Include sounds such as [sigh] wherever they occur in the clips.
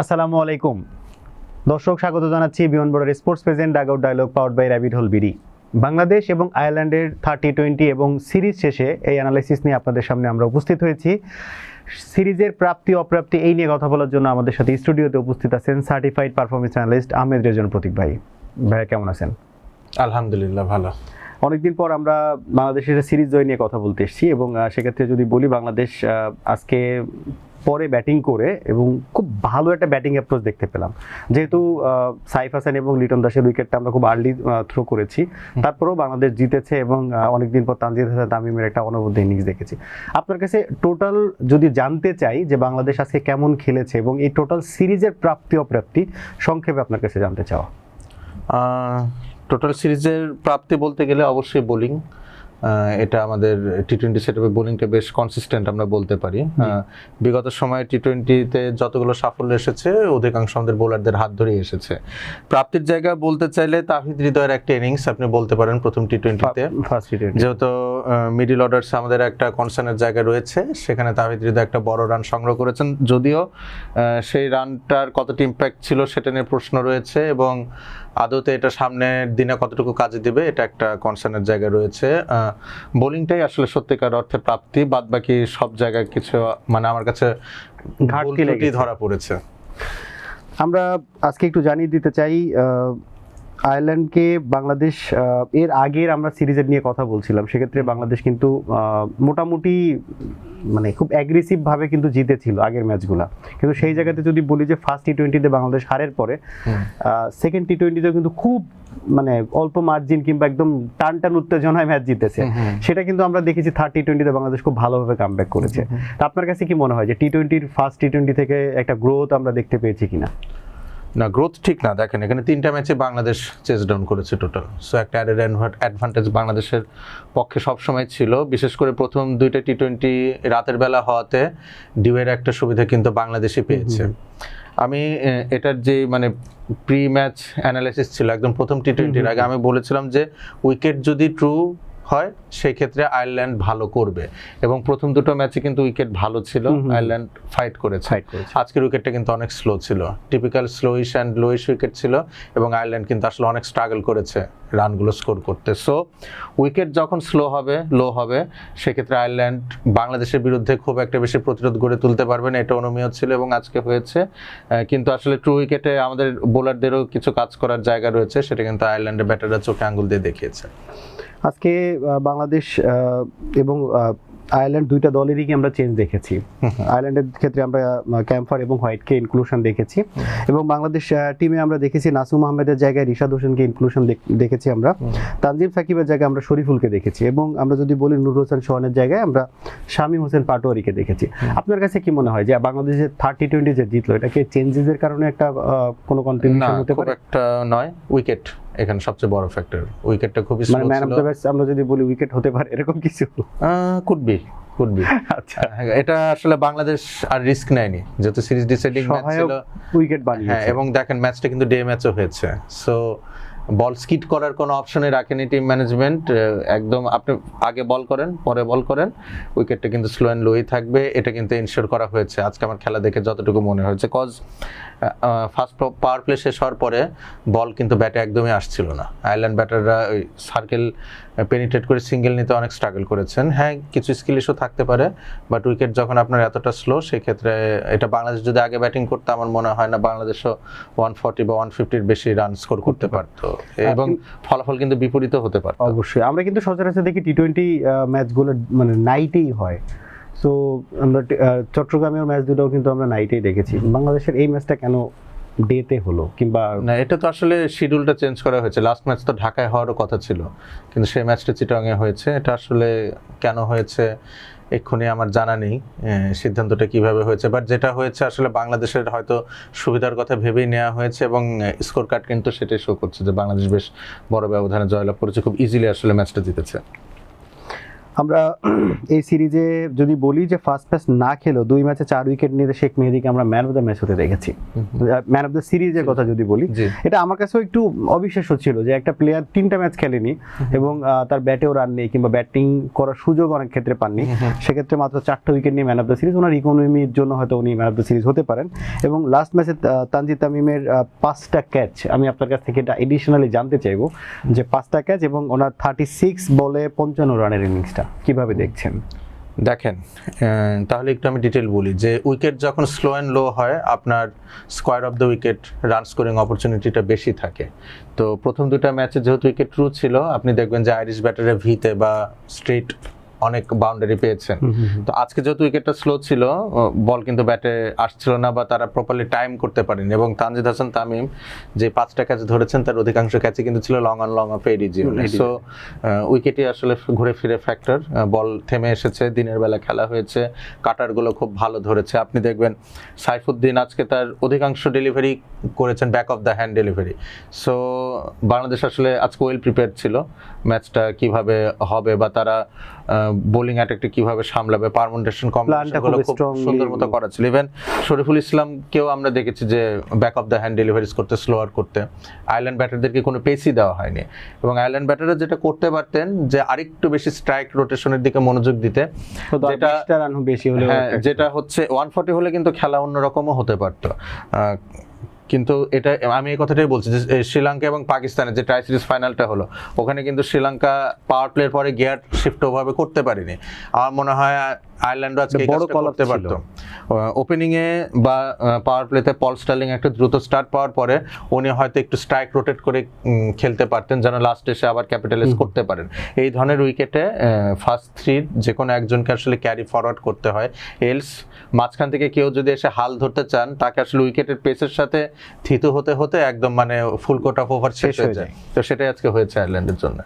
আসসালামু আলাইকুম। দর্শক স্বাগত জানাচ্ছি বিমান বোর্ডের sports present dugout dialogue powered by rabbit hole BD. Bangladesh এবং আয়ারল্যান্ডের থার্টি টোয়েন্টি এবং সিরিজ শেষে এই অ্যানালাইসিস নিয়ে আপনাদের সামনে আমরা উপস্থিত হয়েছি। সিরিজের প্রাপ্তি অপ্রাপ্তি এই নিয়ে কথা বলার জন্য আমাদের সাথে স্টুডিওতে উপস্থিত আছেন certified performance analyst Ahmed Rezon Pratik ভাই। ভাইয়া কেমন আছেন? আলহামদুলিল্লাহ ভালো। অনেকদিন পর আমরা বাংলাদেশের সিরিজ জয় নিয়ে কথা বলতে এসেছি এবং সেক্ষেত্রে যদি বলি বাংলাদেশ আজকে পরে ব্যাটিং করে এবং খুব ভালো একটা ব্যাটিং অ্যাপ্রোচ দেখতে পেলাম। যেহেতু সাইফ হাসান এবং লিটন দাসের উইকেটটা আমরা খুব আর্লি থ্রো করেছি। তারপরেও বাংলাদেশ জিতেছে এবং অনেকদিন পর তানজিদ হাসান তামিমের একটা অনবদ্য ইনিংস দেখেছি। আপনার কাছে টোটাল যদি জানতে চাই যে বাংলাদেশ আজকে কেমন খেলেছে এবং এই টোটাল সিরিজের প্রাপ্তি অপ্রাপ্তি সংক্ষেপে আপনার কাছে জানতে চাওয়া। টোটাল সিরিজের প্রাপ্তি বলতে গেলে অবশ্যই বোলিং এটা আমাদের টি টোয়েন্টি সেটআপে বোলিংটা বেশ কনসিস্টেন্ট আমরা বলতে পারি। বিগত সময়ে টি টোয়েন্টিতে যতগুলো সাফল্য এসেছে অধিকাংশ আমাদের বোলারদের হাত ধরেই এসেছে। প্রাপ্তির জায়গা বলতে চাইলে তাহিদ হৃদয়ের একটা ইনিংস আপনি বলতে পারেন প্রথম টি টোয়েন্টিতে ফার্স্ট যেহেতু মিডিল অর্ডার্স আমাদের একটা কনসার্নের জায়গা রয়েছে সেখানে তাহিদ হৃদয় একটা বড় রান সংগ্রহ করেছেন। যদিও সেই রানটার কতটি ইম্প্যাক্ট ছিল সেটা নিয়ে প্রশ্ন রয়েছে এবং আদতে এটা সামনের দিনে কতটুকু কাজে দিবে এটা একটা কনসার্নের জায়গা রয়েছে। বোলিংটাই আসলে সত্যিকার অর্থে প্রাপ্তি বাদ বাকি সব জায়গায় কিছু মানে আমার কাছে ঘাটতি। ধরা পড়েছে আমরা আজকে একটু জানিয়ে দিতে চাই আয়ারল্যান্ডকে বাংলাদেশ এর আগের আমরা সিরিজের নিয়ে কথা বলছিলাম সেক্ষেত্রে বাংলাদেশ কিন্তু মোটামুটি মানে খুব অ্যাগ্রেসিভ ভাবে কিন্তু জিতেছিল আগের ম্যাচগুলো কিন্তু সেই জায়গাতে যদি বলি যে ফার্স্ট টি টোয়েন্টিতে বাংলাদেশ হারের পরে। সেকেন্ড টি টোয়েন্টিতেও কিন্তু খুব মানে অল্প মার্জিন কিংবা একদম টান টান উত্তেজনায় ম্যাচ জিতেছে। সেটা কিন্তু আমরা দেখেছি থার্ড টি টোয়েন্টিতে বাংলাদেশ খুব ভালোভাবে কামব্যাক করেছে। তা আপনার কাছে কি মনে হয় যে টি টোয়েন্টির ফার্স্ট টি টোয়েন্টি থেকে একটা গ্রোথ আমরা দেখতে পেয়েছি কিনা? না গ্রোথ ঠিক না। দেখেন এখানে তিনটা ম্যাচে বাংলাদেশ চেস ডাউন করেছে টোটাল সো একটা অ্যাডেড অ্যাডভান্টেজ বাংলাদেশের পক্ষে সবসময় ছিল। বিশেষ করে প্রথম দুইটা টি টোয়েন্টি রাতের বেলা হওয়াতে ডিউয়ের একটা সুবিধা কিন্তু বাংলাদেশই পেয়েছে। আমি এটার যে মানে প্রি ম্যাচ অ্যানালাইসিস ছিল একদম প্রথম টি টোয়েন্টির আগে আমি বলেছিলাম যে উইকেট যদি ট্রু হয় সেই ক্ষেত্রে আয়ারল্যান্ড ভালো করবে। এবং প্রথম দুটো ম্যাচে কিন্তু উইকেট ভালো ছিল। আয়ারল্যান্ড ফাইট করেছে। আজকের উইকেটটা কিন্তু অনেক স্লো ছিল। Typical slowish and lowish wicket ছিল এবং আয়ারল্যান্ড কিন্তু আসলে অনেক স্ট্রাগল করেছে রানগুলো স্কোর করতে। সো উইকেট যখন স্লো হবে লো হবে সেক্ষেত্রে আয়ারল্যান্ড বাংলাদেশের বিরুদ্ধে খুব একটা বেশি প্রতিরোধ গড়ে তুলতে পারবে না এটা অনুমেয় ছিল এবং আজকে হয়েছে। কিন্তু আসলে ট্রু উইকেটে আমাদের বোলারদেরও কিছু কাজ করার জায়গা রয়েছে সেটা কিন্তু আয়ারল্যান্ডের ব্যাটাররা চোখে আঙ্গুল দিয়ে দেখিয়েছে। আজকে বাংলাদেশ এবং আয়ারল্যান্ড দুইটা দলেরই কি আমরা চেঞ্জ দেখেছি। [laughs] আয়ারল্যান্ডের ক্ষেত্রে আমরা ক্যাম্পার এবং হোয়াইটকে ইনক্লুশন দেখেছি। এবং বাংলাদেশ টিমে আমরা দেখেছি নাসুম আহমেদের জায়গায় রিশাদ হোসেনকে ইনক্লুশন দেখেছি আমরা। তানজিম সাকিবের জায়গায় আমরা শরীফুলকে দেখেছি। এবং আমরা যদি বলি নুর হোসেন সোহানের জায়গায় আমরা শামীম হোসেন পাটোয়ারিকে দেখেছি। আপনার কাছে কি মনে হয় যে বাংলাদেশের থার্টি টোয়েন্টি যে জিতলো এটা কি চেঞ্জেসের কারণে একটা কোনো কন্ট্রিবিউশন হতে পারে? একটা নয় উইকেট এখানে সবচেয়ে বড় ফ্যাক্টর উইকেটটা খুবই মানে ম্যান অফ দ্য ম্যাচ আমরা যদি বলি উইকেট হতে পারে এরকম কিছু? কুড বি কুড বি আচ্ছা। এটা আসলে বাংলাদেশ আর রিস্ক নেয়নি। যেহেতু সিরিজ ডিসাইডিং ম্যাচ ছিল উইকেট বানিয়েছে। হ্যাঁ এবং দেখেন ম্যাচটা কিন্তু ডে ম্যাচও হয়েছে। সো বল স্কিট করার কোনো অপশনে রাখেনি টিম ম্যানেজমেন্ট। একদম আপনি আগে বল করেন, পরে বল করেন। উইকেটটা কিন্তু স্লো অ্যান্ড লোই থাকবে। এটা কিন্তু এনশিওর করা হয়েছে। আজকে আমার খেলা দেখে যতটুকু মনে হয়েছে কজ ফার্স্ট পাওয়ার প্লে শেষ হওয়ার পরে বল কিন্তু ব্যাটে একদমই আসছিল না। আয়ারল্যান্ড ব্যাটাররা ওই সার্কেল পেনিট্রেট করে সিঙ্গেল নিতে অনেক স্ট্রাগল করেছেন। হ্যাঁ কিছু স্কিল ইস্যু থাকতে পারে বাট উইকেট যখন আপনার এতটা স্লো সেক্ষেত্রে এটা বাংলাদেশ যদি আগে ব্যাটিং করতো, আমার মনে হয় না বাংলাদেশও ওয়ান ফর্টি বা ওয়ান ফিফটির বেশি রান স্কোর করতে পারতো। এবং ফলাফল কিন্তু বিপরীত হতে পারে। অবশ্যই। আমরা কিন্তু সচরাচর দেখি টি টোয়েন্টি ম্যাচগুলো মানে নাইটেই হয়। সো আমরা চট্টগ্রামের ম্যাচ দুটোও কিন্তু আমরা নাইটেই দেখেছি। বাংলাদেশের এই ম্যাচটা কেন ডেতে হলো? কিংবা না এটা তো আসলে শিডিউলটা চেঞ্জ করা হয়েছে। লাস্ট ম্যাচ তো ঢাকায় হওয়ারও কথা ছিল। কিন্তু সেই ম্যাচটা চিটংয়ে হয়েছে। এটা আসলে কেন হয়েছে? এক্ষুনি আমার জানা নেই সিদ্ধান্তটা কীভাবে হয়েছে। বাট যেটা হয়েছে, আসলে বাংলাদেশের হয়তো সুবিধার কথা ভেবেই নেওয়া হয়েছে এবং স্কোর কার্ড কিন্তু সেটাই শো করছে যে বাংলাদেশ বেশ বড় ব্যবধানে জয়লাভ করেছে, খুব ইজিলি আসলে ম্যাচটা জিতেছে। আমরা [clears throat] এই সিরিজে যদি বলি যে ফার্স্ট ম্যাচ না খেলেও দুই ম্যাচে চার উইকেট নিয়ে শেখ মেহেদিকে আমরা ম্যান অফ দ্য ম্যাচ হতে দেখেছি। ম্যান অফ দ্য সিরিজের কথা যদি বলি। এটা আমার কাছেও একটু অবিশ্বাস্য ছিল যে একটা প্লেয়ার তিনটা ম্যাচ খেলেনি এবং তার ব্যাটেও রান নেই কিংবা ব্যাটিং করার সুযোগ অনেক ক্ষেত্রে পাননি। সেক্ষেত্রে মাত্র চারটা উইকেট নিয়ে ম্যান অফ দ্য সিরিজ ওনার ইকোনমির জন্য হয়তো উনি ম্যান অফ দ্য সিরিজ হতে পারেন। এবং লাস্ট ম্যাচে তানজিদ তামিমের পাঁচটা ক্যাচ আমি আপনার কাছ থেকে এটা এডিশনালি জানতে চাইব যে পাঁচটা ক্যাচ এবং ওনার থার্টি সিক্স বলে পঞ্চান্ন রানের ইনিংসটা কীভাবে দেখছেন? দেখেন তাহলে একটু আমি ডিটেল বলি যে উইকেট যখন স্লো অ্যান্ড লো হয়, আপনার square off the wicket run scoring অপরচুনিটিটা বেশি থাকে। তো প্রথম দুটা ম্যাচে যেহেতু উইকেট ট্রু ছিল, আপনি দেখবেন যে আইরিশ ব্যাটারে ভিতে বা স্ট্রেট অনেক বাউন্ডারি পেয়েছেন তো আজকে যেহেতু উইকেটটা স্লো ছিল বল কিন্তু ব্যাটে আসছিল না বা তারা প্রপারলি টাইম করতে পারেনি। এবং তানজিদ হাসান তামিম যে পাঁচটা ক্যাচ ধরেছেন তার অধিকাংশ ক্যাচে কিন্তু ছিল long on long off edgy so উইকেটই আসলে ঘুরে ফিরে ফ্যাক্টর বল থেমে এসেছে দিনের বেলা খেলা হয়েছে কাটারগুলো খুব ভালো ধরেছে। আপনি দেখবেন সাইফুদ্দিন আজকে তার অধিকাংশ ডেলিভারি করেছেন back of the hand delivery so Bangladesh আসলে আজকে ওয়েল প্রিপেয়ার ছিল। ম্যাচটা কীভাবে হবে বা তারা বোলিং অ্যাটাকটা কীভাবে সামলাবে পারমুন্টেশন কম্বিনেশনগুলো খুব সুন্দর মতো করা ছিল। ইভেন শরীফুল ইসলামকেও আমরা দেখেছি যে back of the hand deliveries করতে স্লোয়ার করতে। আইল্যান্ড ব্যাটারদেরকে কোনো পেসই দেওয়া হয়নি। এবং আইল্যান্ড ব্যাটাররা যেটা করতে পারতেন যে আরেকটু বেশি স্ট্রাইক রোটেশনের দিকে মনোযোগ দিতে যেটা বেশি হলে হ্যাঁ যেটা হচ্ছে ওয়ান ফর্টি হলে কিন্তু খেলা অন্যরকমও হতে পারতো। কিন্তু এটা, আমি এই কথাটাই বলছি যে শ্রীলঙ্কা এবং পাকিস্তানের যে ট্রাই সিরিজ ফাইনালটা হলো, ওখানে কিন্তু শ্রীলঙ্কা পাওয়ার প্লের পরে গিয়ার শিফট ওভাবে করতে পারিনি। আমার মনে হয় আয়ারল্যান্ডও আজকে বড় call-up করতে। পারতো। ওপেনিং এ বা পাওয়ার প্লেতে পল স্টার্লিং একটা দ্রুত স্টার্ট পাওয়ার পরে উনি হয়তো একটু স্ট্রাইক রোটেট করে খেলতে পারতেন যেন লাস্ট এসে আবার ক্যাপিটালাইজ করতে পারেন। এই ধরনের উইকেটে ফার্স্ট থ্রির যে কোনো একজনকে আসলে ক্যারি ফরওয়ার্ড করতে হয়। এলস মাঝখান থেকে কেউ যদি এসে হাল ধরতে চান তাকে আসলে উইকেটের পেসের সাথে থিতু হতে হতে একদম মানে ফুল কোট অফ ওভার শেষ হয়ে যায়। তো সেটাই আজকে হয়েছে আয়ারল্যান্ডের জন্য।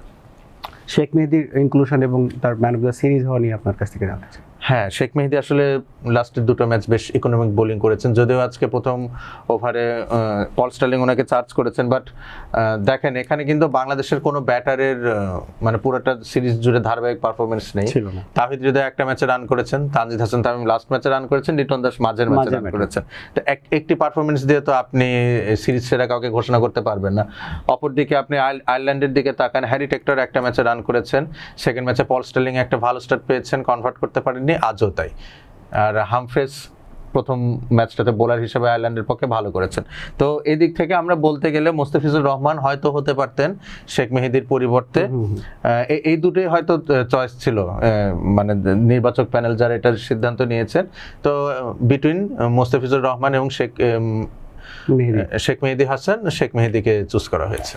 শেখ মেহেদির ইনক্লুশন এবং তার ম্যান অফ দ্য সিরিজ হওয়া নিয়ে আপনার কাছ থেকে জানতে চাই। হ্যাঁ শেখ মেহেদি আসলে লাস্টের দুটো ম্যাচ বেশ ইকোনমিক বোলিং করেছেন। যদিও আজকে প্রথম ওভারে পল স্টার্লিং ওনাকে চার্জ করেছেন বাট দেখেন এখানে কিন্তু বাংলাদেশের কোনো ব্যাটারের মানে পুরোটা সিরিজ জুড়ে ধারাবাহিক পারফরমেন্স নেই। তাহিদ হৃদয় একটা ম্যাচে রান করেছেন তানজিদ হাসান তামিম লাস্ট ম্যাচে রান করেছেন লিটন দাস মাঝের ম্যাচে রান করেছেন। তো এক- একটি পারফরমেন্স দিয়ে তো আপনি সিরিজ সেরা কাউকে ঘোষণা করতে পারবেন না। অপরদিকে আপনি আয়ার- আয়ারল্যান্ডের দিকে তাকান হ্যারি টেক্টর একটা ম্যাচে রান করেছেন। সেকেন্ড ম্যাচে পল স্টেলিং একটা ভালো স্টার্ট পেয়েছেন কনভার্ট করতে পারেননি। আজও তাই। আর হামফ্রেস প্রথম ম্যাচটাতে বোলার হিসেবে আয়ারল্যান্ডের পক্ষে ভালো করেছেন। তো এদিক দিক থেকে আমরা বলতে গেলে মোস্তাফিজুর রহমান হয়তো হতে পারতেন শেখ মেহেদির পরিবর্তে। এই- দুটোই হয়তো চয়েস ছিল। মানে নির্বাচক প্যানেল যারা এটার সিদ্ধান্ত নিয়েছেন। তো বিটুইন মোস্তাফিজুর রহমান এবং শেখ শেখ মেহেদি হাসান শেখ মেহেদিকে চুজ করা হয়েছে।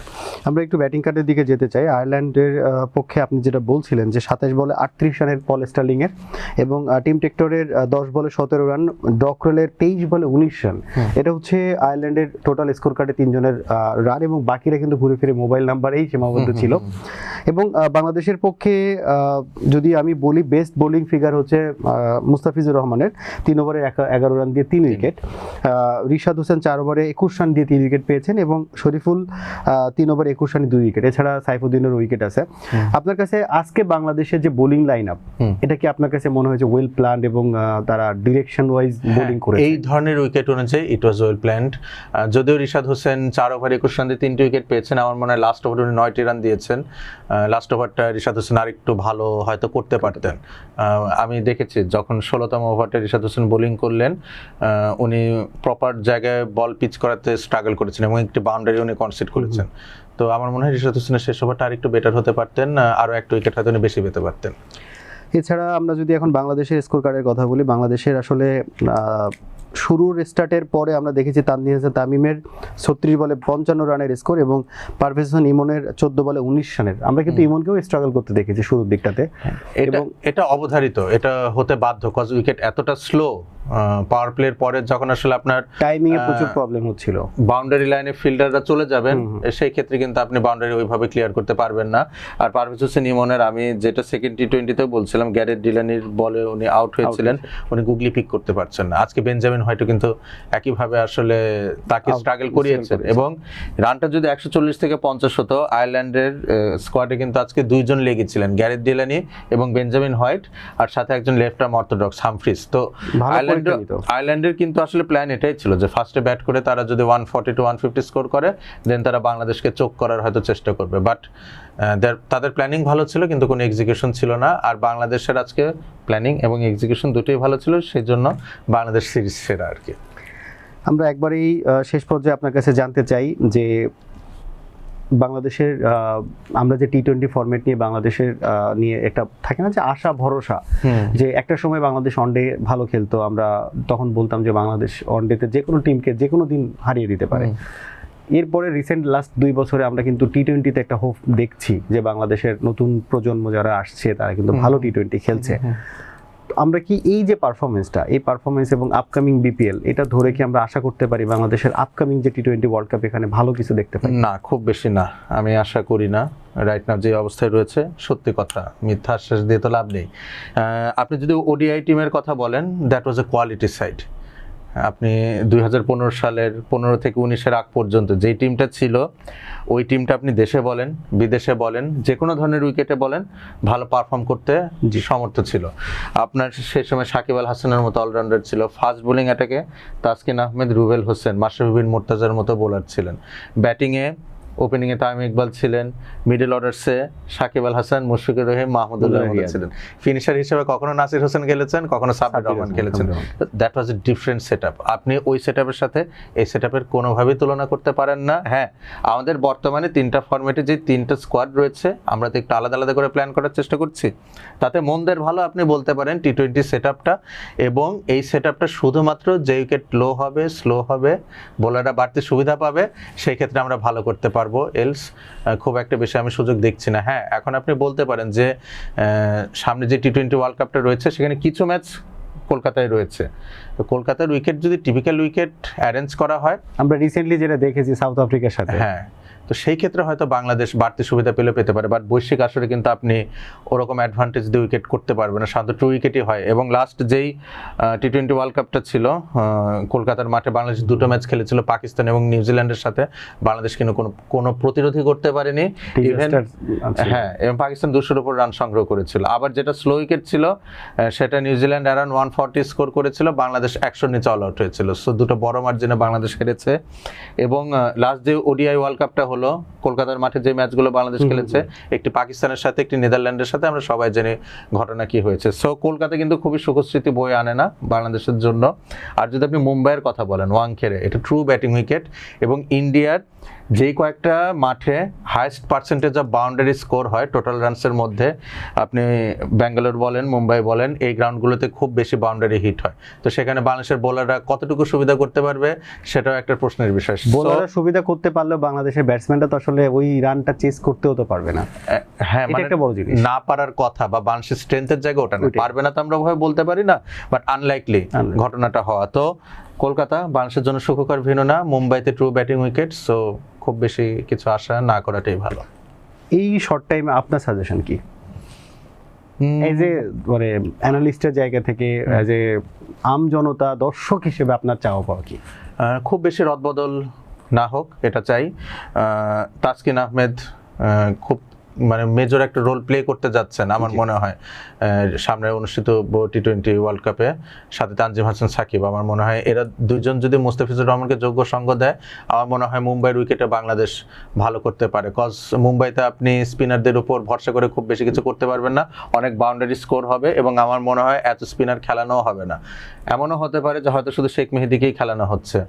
আমরা একটু ব্যাটিং কার্ডের দিকে যেতে চাই। আয়ারল্যান্ডের পক্ষে আপনি যেটা বলছিলেন যে সাতাশ বলে আটত্রিশ রানের পল স্টার্লিং এর এবং টিম টেক্টরের দশ বলে সতেরো রান ডকরেলের তেইশ বলে উনিশ রান। এটা হচ্ছে আয়ারল্যান্ডের টোটাল স্কোর কার্ডে তিনজনের রান এবং বাকিরা কিন্তু ঘুরে ফিরে মোবাইল নাম্বারেই সীমাবদ্ধ ছিল। এবং বাংলাদেশের পক্ষে যদি আমি বলি বেস্ট বোলিং ফিগার হচ্ছে মুস্তাফিজুর রহমানের। তিন ওভারে এগারো রান দিয়ে তিন উইকেট রিশাদ হোসেন চার ওভারে একুশ রান দিয়ে তিন উইকেট পেয়েছেন এবং শরীফুল তিন ওভারে একুশ রানে দুই উইকেট। এছাড়া সাইফুদ্দিনের উইকেট আছে। আপনার কাছে আজকে বাংলাদেশের যে বোলিং লাইন আপ এটা কি আপনার কাছে মনে হয়েছে ওয়েল প্ল্যান্ড এবং তারা ডিরেকশন ওয়াইজ বোলিং করেছে? এই ধরনের উইকেট অনুযায়ী ইট ওয়াজ ওয়েল প্ল্যান্ড যদিও রিশাদ হোসেন চার ওভার একুশ রান দিয়ে তিনটি উইকেট পেয়েছেন আমার মনে হয় লাস্ট ওভার উনি নয়টি রান দিয়েছেন। লাস্ট ওভারটা রিশাদ হোসেন আর একটু ভালো হয়তো করতে পারতেন। আমি দেখেছি যখন ষোলোতম ওভারটা রিশাদ হোসেন বোলিং করলেন উনি প্রপার জায়গায় বল পিচ করাতে স্ট্রাগল করেছেন এবং একটি বাউন্ডারি উনি কনসিড করেছেন। তো আমার মনে হয় রিশাদ হোসেনের শেষ ওভারটা আর একটু বেটার হতে পারতেন আরও আরও একটা উইকেট হয়তো উনি বেশি পেতে পারতেন। এছাড়া আমরা যদি এখন বাংলাদেশের স্কোর কার্ডের কথা বলি বাংলাদেশের আসলে শুরুর স্টার্টের পরে আমরা দেখেছি তানজিদ হাসান তামিমের ছত্রিশ বলে পঞ্চান্ন রানের স্কোর এবং পারভেজ হাসান ইমনের চোদ্দ বলে উনিশ রানের। আমরা কিন্তু ইমনকেও স্ট্রাগল করতে দেখেছি শুরুর দিকটাতে। এবং- এটা অবধারিত এটা হতে বাধ্য কজ উইকেট এতটা স্লো পাওয়ার প্লের পরে যখন আসলে আপনার টাইমিং এ প্রচুর প্রবলেম হচ্ছিল। বাউন্ডারি লাইনে ফিল্ডাররা চলে যাবেন। সেই ক্ষেত্রে কিন্তু আপনি বাউন্ডারি ওইভাবে ক্লিয়ার করতে পারবেন না। আর পারভেজ হোসেন ইমনের আমি যেটা সেকেন্ড টি টোয়েন্টিতেও বলছিলাম গ্যারেট ডিলানির বলে উনি আউট হয়েছিলেন। উনি গুগলি পিক করতে পারছেন না। আজকে বেঞ্জামিন হয়তো কিন্তু একইভাবে আসলে তাকে স্ট্রাগল করিয়েছেন। এবং রানটা যদি একশো চল্লিশ থেকে পঞ্চাশ হতো আয়ারল্যান্ডের স্কোয়াডে কিন্তু আজকে দুইজন লেগেছিলেন গ্যারেট ডিলানি এবং বেঞ্জামিন হোয়াইট আর সাথে একজন লেফট আর্ম অর্থোডক্স হামফ্রিজ। তো আয়ারল্যান্ড আয়ারল্যান্ডের কিন্তু আসলে প্ল্যান এটাই ছিল যে ফার্স্টে ব্যাট করে তারা যদি one forty two one fifty score করে দেন তারা বাংলাদেশকে চোখ করার হয়তো চেষ্টা করবে। বাট তাদের প্ল্যানিং ভালো ছিল কিন্তু কোনো এক্সিকিউশন ছিল না। আর বাংলাদেশের আজকে প্ল্যানিং এবং এক্সিকিউশন দুটোই ভালো ছিল সেই জন্য বাংলাদেশ সিরিজ সেরা আর কি। আমরা একবারেই শেষ পর্যায়ে আপনার কাছে জানতে চাই যে বাংলাদেশের আমরা যে টি টোয়েন্টি ফরম্যাট নিয়ে বাংলাদেশের নিয়ে একটা থাকে না যে আশা ভরসা যে একটা সময় বাংলাদেশ ওয়ানডে ভালো খেলতো আমরা তখন বলতাম যে বাংলাদেশ ওয়ানডেতে যে কোনো টিমকে যে কোনো দিন হারিয়ে দিতে পারে। এরপরে রিসেন্ট লাস্ট দুই বছরে আমরা কিন্তু টি টোয়েন্টিতে একটা হোপ দেখছি যে বাংলাদেশের নতুন প্রজন্ম যারা আসছে তারা কিন্তু ভালো টি টোয়েন্টি খেলছে। আমরা কি এই যে পারফরমেন্সটা এই পারফরমেন্স এবং আপকামিং বিপিএল এটা ধরে কি আমরা আশা করতে পারি বাংলাদেশের আপকামিং যে টি টোয়েন্টি ওয়ার্ল্ড কাপ এখানে ভালো কিছু দেখতে পাই? না খুব বেশি না। আমি আশা করি না। রাইট নাও যে অবস্থায় রয়েছে সত্যি কথা মিথ্যা আশ্বাস দিয়ে তো লাভ নেই। আপনি যদি ওডিআই টিমের কথা বলেন that was a quality side আপনি দুই হাজার পনেরো সালের পনেরো থেকে উনিশের আগ পর্যন্ত যে টিমটা ছিল ওই টিমটা আপনি দেশে বলেন বিদেশে বলেন যে কোনো ধরনের উইকেটে বলেন ভালো পারফর্ম করতে যে সমর্থ ছিল। আপনার সেই সময় সাকিব আল হাসানের মতো অলরাউন্ডার ছিল ফাস্ট বোলিং অ্যাটাকে তাসকিন আহমেদ রুবেল হোসেন মাশরাফি বিন মুর্তাজার মতো বোলার ছিলেন। ব্যাটিংয়ে ওপেনিংয়ে তামিম ইকবাল ছিলেন মিডল অর্ডারসে সাকিব আল হাসান মুশফিকুর রহিম মাহমুদুল্লাহ ছিলেন। ফিনিশার হিসেবে কখনো নাসির হোসেন খেলেছেন কখনো সাব্বির রহমান খেলেছেন। That was a different set আপনি ওই সেট সাথে এই সেট আপের কোনোভাবেই তুলনা করতে পারেন না। হ্যাঁ আমাদের বর্তমানে তিনটা ফরম্যাটে যে তিনটা স্কোয়াড রয়েছে আমরা তো একটু আলাদা আলাদা করে প্ল্যান করার চেষ্টা করছি। তাতে মন্দের ভালো আপনি বলতে পারেন টি টোয়েন্টি সেট এবং এই সেট শুধুমাত্র যে উইকেট লো হবে স্লো হবে বোলাররা বাড়তি সুবিধা পাবে সেই ক্ষেত্রে আমরা ভালো করতে পারব। এলস খুব একটা বেশি আমি সুযোগ দেখছি না। হ্যাঁ এখন আপনি বলতে পারেন যে সামনে যে টি টোয়েন্টি ওয়ার্ল্ড কাপটা রয়েছে সেখানে কিছু ম্যাচ কলকাতায় রয়েছে। তো কলকাতার উইকেট যদি টিপিক্যাল উইকেট অ্যারেঞ্জ করা হয় আমরা রিসেন্টলি যেটা দেখেছি সাউথ আফ্রিকার সাথে। হ্যাঁ তো সেই ক্ষেত্রে হয়তো বাংলাদেশ বাড়তি সুবিধা পেলে পেতে পারে বাট বৈশ্বিক আসরে কিন্তু আপনি ওরকম অ্যাডভান্টেজ দিয়ে উইকেট করতে পারবেন না সাধারণত টু উইকেটই হয়। এবং লাস্ট যেই টি টোয়েন্টি ওয়ার্ল্ড কাপটা ছিল কলকাতার মাঠে বাংলাদেশ দুটো ম্যাচ খেলেছিল পাকিস্তান এবং নিউজিল্যান্ডের সাথে বাংলাদেশ কিন্তু কোনো কোনো প্রতিরোধী করতে পারেনি। ইভেন হ্যাঁ এবং পাকিস্তান দুশোর উপর রান সংগ্রহ করেছিল। আবার যেটা স্লো উইকেট ছিল সেটা New Zealand around one forty score করেছিল বাংলাদেশ একশোর নিচে অল আউট হয়েছিল। সো দুটো বড় মার্জিনে বাংলাদেশ হেরেছে। এবং লাস্ট যে ওডিআই ওয়ার্ল্ড কাপটা হলো কলকাতার মাঠে যে ম্যাচগুলো বাংলাদেশ খেলেছে একটি পাকিস্তানের সাথে একটি নেদারল্যান্ডের সাথে আমরা সবাই জানি ঘটনা কি হয়েছে। সো কলকাতা কিন্তু খুবই সুখস্মৃতি বই আনে না বাংলাদেশের জন্য। আর যদি আপনি মুম্বাইয়ের কথা বলেন ওয়াংখেড়ে এটা ট্রু ব্যাটিং উইকেট এবং ইন্ডিয়ার যেই কয়েকটা মাঠে highest percentage of boundary score হয় টোটাল রানসের মধ্যে আপনি ব্যাঙ্গালোর বলেন মুম্বাই বলেন এই গ্রাউন্ডগুলোতে খুব বেশি বাউন্ডারি হিট হয়। তো সেখানে বাংলাদেশের বোলাররা কতটুকু সুবিধা করতে পারবে সেটাও একটা প্রশ্নের বিষয়। বোলাররা সুবিধা করতে পারলেও বাংলাদেশের ব্যাটসম্যানরা তো আসলে ওই রানটা চেস করতেও তো পারবে না। হ্যাঁ এটা মানে একটা বড় জিনিস। না পারার কথা বা বাংলাদেশের স্ট্রেংথের জায়গা ওটা না। পারবে না তো আমরা ভয় বলতে পারি না বাট আনলাইকলি ঘটনাটা হওয়া। তো কলকাতা বাংলাদেশের জন্য সুখকর ভিন্ন না মুম্বাইতে ট্রু ব্যাটিং উইকেট সো খুব বেশি কিছু আশা না করাটাই ভালো। এই শর্ট টাইমে আপনার সাজেশন কি? এই যে মানে অ্যানালিস্টের জায়গা থেকে যে আম জনতা দর্শক হিসেবে আপনার চাওয়া পাওয়া কি? খুব বেশি রদবদল না হোক এটা চাই। তাসকিন আহমেদ খুব মানে মেজর একটা রোল প্লে করতে যাচ্ছেন আমার মনে হয়। সামনে অনুষ্ঠিত টি টোয়েন্টি ওয়ার্ল্ড কাপে সাথে তানজিম হাসান সাকিব। আমার মনে হয় এরা দুজন যদি মুস্তাফিজুর রহমানকে যোগ্য সঙ্গ দেয় আমার মনে হয় মুম্বাইয়ের উইকেটে বাংলাদেশ ভালো করতে পারে। কজ মুম্বাইতে আপনি স্পিনারদের উপর ভরসা করে খুব বেশি কিছু করতে পারবেন না অনেক বাউন্ডারি স্কোর হবে এবং আমার মনে হয় এত স্পিনার খেলানোও হবে না। এমনও হতে পারে যে হয়তো শুধু শেখ মেহেদিকেই খেলানো হচ্ছে।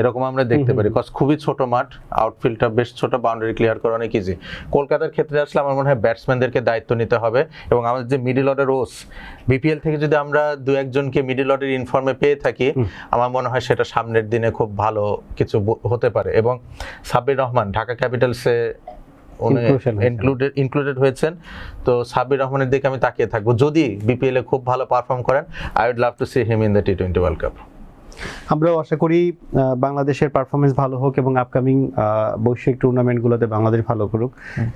এরকম আমরা দেখতে পারি। কজ খুবই ছোট মাঠ আউটফিল্ডটা বেশ ছোট বাউন্ডারি ক্লিয়ার করা অনেক ইজি কলকাতার ক্ষেত্রে আসলে আমার মনে হয় ব্যাটসম্যানদেরকে দায়িত্ব নিতে হবে এবং আমাদের যে মিডিল অর্ডার ওস বিপিএল থেকে যদি আমরা দু একজনকে মিডিল অর্ডার ইনফর্মে পেয়ে থাকি আমার মনে হয় সেটা সামনের দিনে খুব ভালো কিছু হতে পারে এবং সাব্বির রহমান ঢাকা ক্যাপিটালসে ইনক্লুডেড ইনক্লুডেড হয়েছেন। তো সাব্বির রহমানের দিকে আমি তাকিয়ে থাকব। যদি বিপিএল এ খুব ভালো পারফর্ম করেন I would love to see him in the T twenty World Cup আমরাও আশা করি বাংলাদেশের পারফরমেন্স ভালো হোক এবং আপকামিং বৈশ্বিক টুর্নামেন্টগুলোতে বাংলাদেশ ভালো করুক।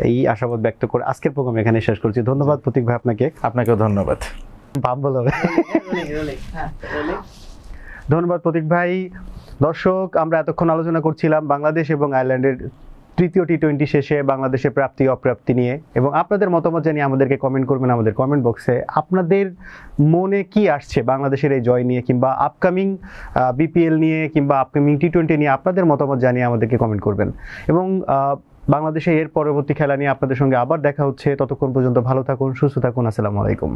এই আশাবাদ ব্যক্ত করে আজকের প্রোগ্রাম এখানে শেষ করছি। ধন্যবাদ প্রতীক ভাই আপনাকে। আপনাকেও ধন্যবাদ। হবে। ধন্যবাদ প্রতীক ভাই। দর্শক আমরা এতক্ষণ আলোচনা করছিলাম বাংলাদেশ এবং আয়ারল্যান্ডের তৃতীয় টি টোয়েন্টি শেষে বাংলাদেশের প্রাপ্তি, অপ্রাপ্তি নিয়ে। এবং আপনাদের মতামত জানিয়ে আমাদেরকে কমেন্ট করবেন আমাদের কমেন্ট বক্সে আপনাদের মনে কি আসছে বাংলাদেশের এই জয় নিয়ে কিংবা আপকামিং বিপিএল নিয়ে কিংবা আপকামিং টি টোয়েন্টি নিয়ে আপনাদের মতামত জানিয়ে আমাদেরকে কমেন্ট করবেন। এবং বাংলাদেশে এর পরবর্তী খেলা নিয়ে আপনাদের সঙ্গে আবার দেখা হচ্ছে। ততক্ষণ পর্যন্ত ভালো থাকুন, সুস্থ থাকুন। আসসালামু আলাইকুম।